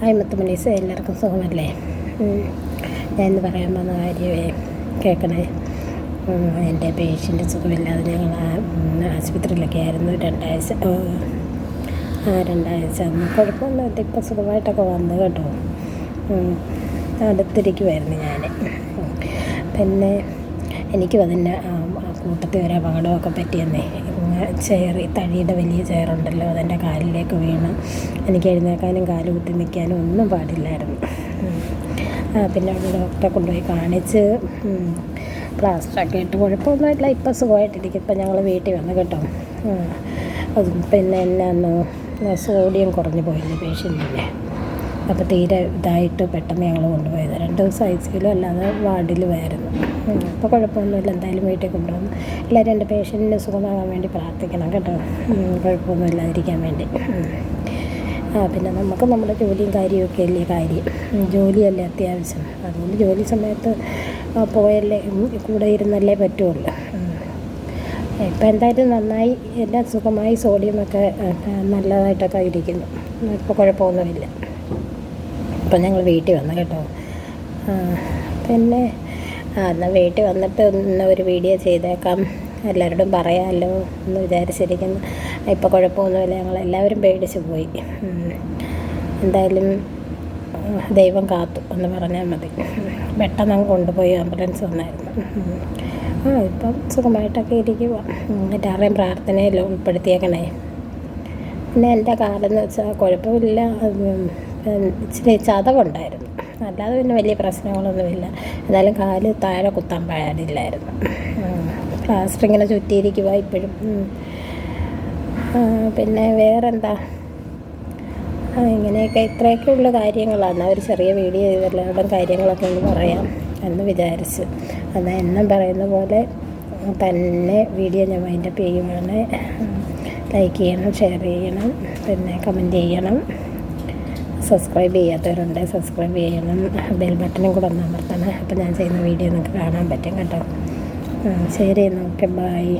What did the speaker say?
Hi മുത്തുമണീസ് എല്ലാവർക്കും സുഖമല്ലേ? ഞാൻ ഇന്ന് പറയാൻ വന്ന കാര്യമേ കേൾക്കണേ. എന്റെ പേഷ്യന്റ് സുഖമില്ലാതെ ഞങ്ങൾ ആശുപത്രിയിലൊക്കെ ആയിരുന്നു രണ്ടാഴ്ച. രണ്ടാഴ്ച. അന്ന് കുഴപ്പമൊന്നുമില്ല ഇപ്പം സുഖമായിട്ടൊക്കെ വന്നു കേട്ടോ. അടുത്തിരിക്കുമായിരുന്നു ഞാൻ. പിന്നെ എനിക്കും അതിന്റെ കൂട്ടത്തിൽ ഒരു അപകടമൊക്കെ പറ്റിയെന്നേ. ചെയർ തടിയുടെ വലിയ ചെയറുണ്ടല്ലോ അതെന്റെ കാലിലേക്ക് വീണ് എനിക്ക് എഴുന്നേക്കാനും കാൽ കുത്തി നിൽക്കാനും ഒന്നും പാടില്ലായിരുന്നു. പിന്നെ അവിടെ ഡോക്ടറെ കൊണ്ടുപോയി കാണിച്ച് പ്ലാസ്റ്ററൊക്കെ ഇട്ട് കുഴപ്പമൊന്നുമില്ല ഇപ്പം സുഖമായിട്ടിരിക്കും ഇപ്പം ഞങ്ങൾ വീട്ടിൽ വന്നു കേട്ടോ. അതും പിന്നെ എന്നാന്ന് സോഡിയം കുറഞ്ഞു പോയില്ലേ പേഷ്യന്റിന്റെ അപ്പോൾ തീരെ ഇതായിട്ട് പെട്ടെന്ന് ഞങ്ങൾ കൊണ്ടുപോയത്. രണ്ട് ദിവസം ഐ സിയിലും അല്ലാതെ വാർഡിലുമായിരുന്നു അപ്പോൾ കുഴപ്പമൊന്നുമില്ല. എന്തായാലും വീട്ടിൽ കൊണ്ടുവന്നു എല്ലാവരും എന്റെ പേഷ്യന്റിന് സുഖമാകാൻ വേണ്ടി പ്രാർത്ഥിക്കണം കേട്ടോ. കുഴപ്പമൊന്നും ഇല്ലാതിരിക്കാൻ വേണ്ടി. പിന്നെ നമുക്ക് നമ്മുടെ ജോലിയും കാര്യമൊക്കെ അല്ലേ കാര്യം? ജോലിയല്ലേ അത്യാവശ്യം. അതുകൊണ്ട് ജോലി സമയത്ത് പോയല്ലേ കൂടെ ഇരുന്നല്ലേ പറ്റുള്ളൂ. ഇപ്പം എന്തായാലും നന്നായി എല്ലാം സുഖമായി സോഡിയമൊക്കെ നല്ലതായിട്ടൊക്കെ ഇരിക്കുന്നു. ഇപ്പോൾ കുഴപ്പമൊന്നുമില്ല. ഇപ്പം ഞങ്ങൾ വീട്ടിൽ വന്നു കേട്ടോ. പിന്നെ എന്നാൽ വീട്ടിൽ വന്നിട്ട് ഒന്ന് ഒരു വീഡിയോ ചെയ്തേക്കാം. എല്ലാവരോടും പറയാമല്ലോ എന്ന് വിചാരിച്ചിരിക്കുന്നു. ഇപ്പോൾ കുഴപ്പമൊന്നുമില്ല. ഞങ്ങൾ എല്ലാവരും പേടിച്ച് പോയി. എന്തായാലും ദൈവം കാത്തു എന്ന് പറഞ്ഞാൽ മതി. പെട്ടെന്ന് അങ്ങ് കൊണ്ടുപോയി ആംബുലൻസ് വന്നായിരുന്നു. ആ ഇപ്പം സുഖമായിട്ടൊക്കെ ഇരിക്കുക എല്ലാവരുടെയും പ്രാർത്ഥനയിൽ ഉൾപ്പെടുത്തിയേക്കണേ. പിന്നെ എന്റെ കാലെന്ന് വെച്ചാൽ കുഴപ്പമില്ല. ഇച്ചിരി ചതവുണ്ടായിരുന്നു. അല്ലാതെ പിന്നെ വലിയ പ്രശ്നങ്ങളൊന്നുമില്ല. എന്നാലും കാൽ താഴെ കുത്താൻ പാടില്ലായിരുന്നു. പ്ലാസ്റ്റർ ഇങ്ങനെ ചുറ്റിയിരിക്കുക ഇപ്പോഴും. പിന്നെ വേറെന്താ? ഇങ്ങനെയൊക്കെ ഇത്രയൊക്കെ ഉള്ള കാര്യങ്ങളാണ്. ഒരു ചെറിയ വീഡിയോ ചെയ്തെല്ലാവരുടെയും കാര്യങ്ങളൊക്കെ ഒന്ന് പറയാം എന്ന് വിചാരിച്ച്. എന്നാൽ എന്നും പറയുന്ന പോലെ തന്നെ വീഡിയോ ഞാൻ വൈൻഡപ്പ് ചെയ്യുവാണ്. ലൈക്ക് ചെയ്യണം ഷെയർ ചെയ്യണം പിന്നെ കമന്റ് ചെയ്യണം. സബ്സ്ക്രൈബ് ചെയ്യാത്തവരുണ്ട് സബ്സ്ക്രൈബ് ചെയ്യണം. ബെൽ ബട്ടണും കൂടെ ഒന്ന് അമർത്തണം. അപ്പോൾ ഞാൻ ചെയ്യുന്ന വീഡിയോ നിങ്ങൾക്ക് കാണാൻ പറ്റും കേട്ടോ. ശരി എന്നാൽ ഓക്കെ ബായ്